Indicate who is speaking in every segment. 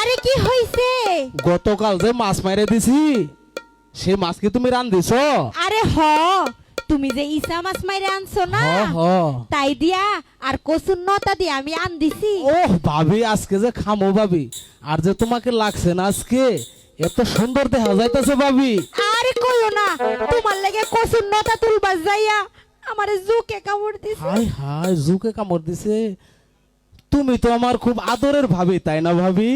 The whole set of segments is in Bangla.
Speaker 1: আরে কি হইছে?
Speaker 2: গতকাল যে মাছ মাইরে দিছি সে মাছ কি তুমি রান দিছ
Speaker 1: আরে হ তুমি যে ইসা মাছ মাইরে আনছো না? তাই দিয়া আর কসুর নতা দিয়ে আমি আন দিছি
Speaker 2: ওহ ভাবি আজকে যে খামো ভাবি। আর যে তোমাকে লাগছে না আজকে এত সুন্দর দেখা যাইতেছে ভাবি।
Speaker 1: আরে কইও না তোমার লাগে কসুর নতা তুলবার যাইয়া আমারে জুকে কামড় দিছে।
Speaker 2: হাই হাই জুকে কামড় দিছে। তুমি তো আমার খুব আদরের ভাবি তাই না ভাবি?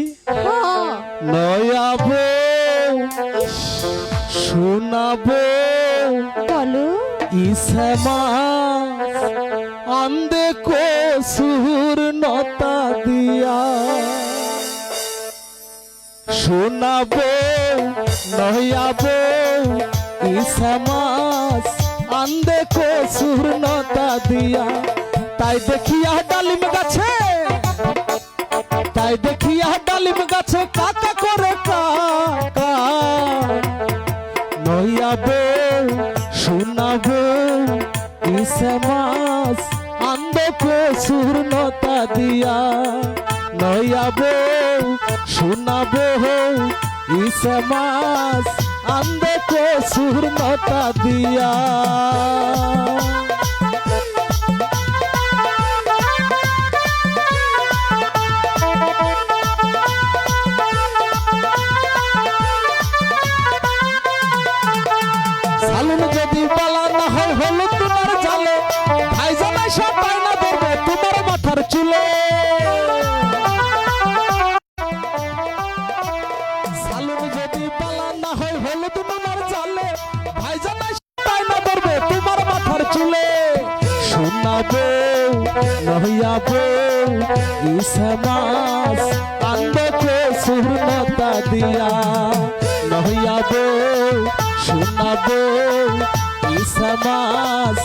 Speaker 2: নয়াবো শোনাবো
Speaker 1: বলো।
Speaker 2: ইসেমা আন্দে কসুর নতা দিয়া। শোনাবো নয়াবো ইসেমাস আন্দে কসুর নতা দিয়া। তাই দেখিয়া ডালিম গাছে, তাই দেখিয়া ডালিম গাছে কাকা করে কাকা? নইয়াবে, শোনাবে, ইসে মাস আন্দকে শূর্ণতা দিয়া? নইয়াবে, শোনাবে, ইসে মাস আন্দকে শূর্ণতা দিয়া? চুলে। শোনাবে নহিয়াবে ইসমাস আন্দকে সুরনতা দিয়া নহিয়াবে শোনাবে ইসমাস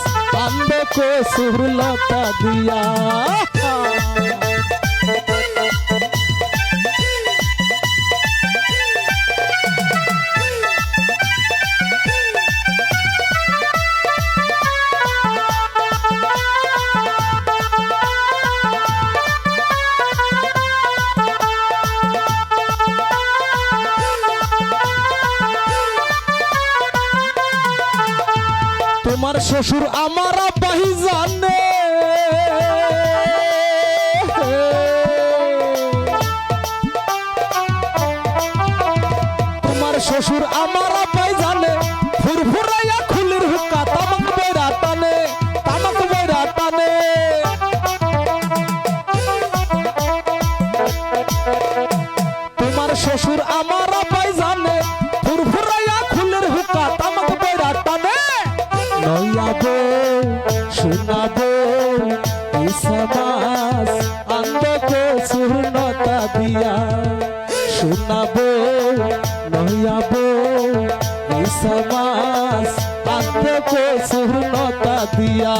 Speaker 2: আন্দকে সুরলতা দিয়া শ্বশুর আমার আব্বাহি জানে। তোমার শ্বশুর আমার আব্বাই জানে। ফুরফুরাইয়া খুলির হুক্কা নইয়াবো শোনাবো ইসমাস আন্দকে শূর্ণতা দিয়া। শোনাবো নইয়াবো ইসমাস আন্দকে শূর্ণতা দিয়া।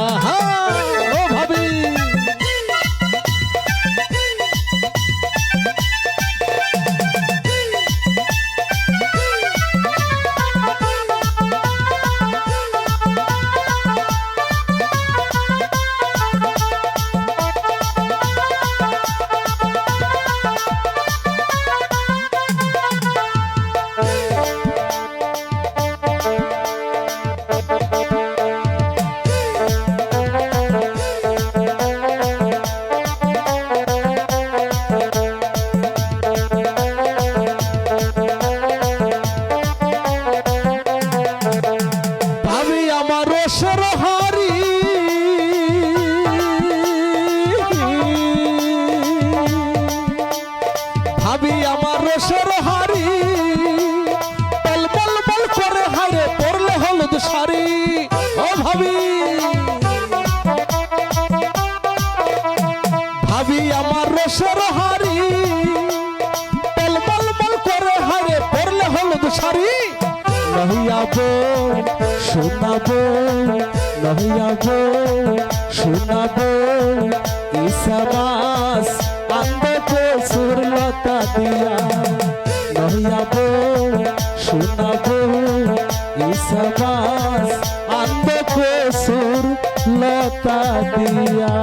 Speaker 2: আমার রসর হারি বল বল বল করে হারে পড়লে হলুদ শাড়ি। নহিয়াবো, শোনাবো নহিয়াবো, শোনাবো ইসামাস আন্দকে সুরলতা দিয়া। নহিয়াবো, শোনাবো ইসামাস আন্দকে সুরলতা দিয়া।